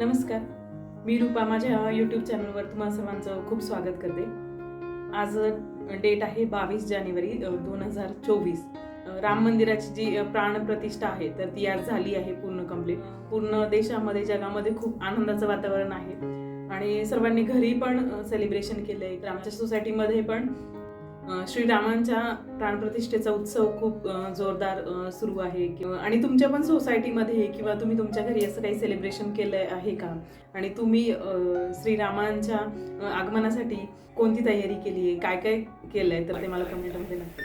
नमस्कार. मी रूपा माझ्या यूट्यूब चॅनलवर तुम्हा सर्वांचं खूप स्वागत करते. आज डेट आहे बावीस जानेवारी दोन हजार चोवीस. राम मंदिराची जी प्राणप्रतिष्ठा आहे तर ती आज झाली आहे पूर्ण कंप्लीट पूर्ण देशामध्ये जगामध्ये खूप आनंदाचं वातावरण आहे. आणि सर्वांनी घरी पण सेलिब्रेशन केलं आहे आमच्या सोसायटीमध्ये पण श्रीरामांच्या प्राणप्रतिष्ठेचा उत्सव खूप जोरदार सुरू आहे किंवा आणि तुमच्या पण सोसायटीमध्ये किंवा तुम्ही तुमच्या घरी असं काही सेलिब्रेशन केलं आहे का? आणि तुम्ही श्रीरामांच्या आगमनासाठी कोणती तयारी केली आहे काय काय केलं आहे तर ते मला कमेंटमध्ये नक्की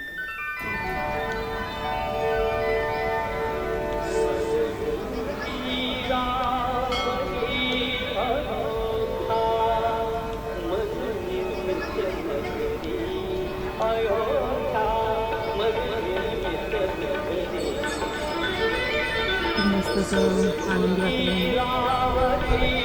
तसं आनंद वाटला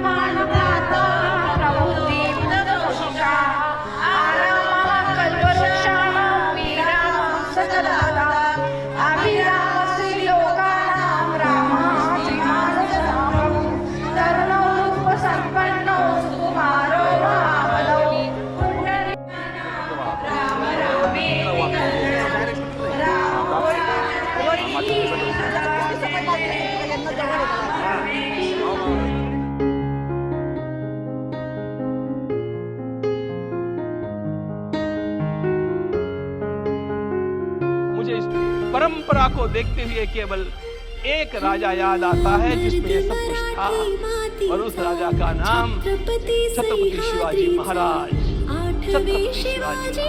my परंपरा को देखते हुए केवल एक राजा याद आता है जिसमें ये सब कुछ था। और उस राजा का नाम छत्रपति शिवाजी महाराज। छत्रपति शिवाजी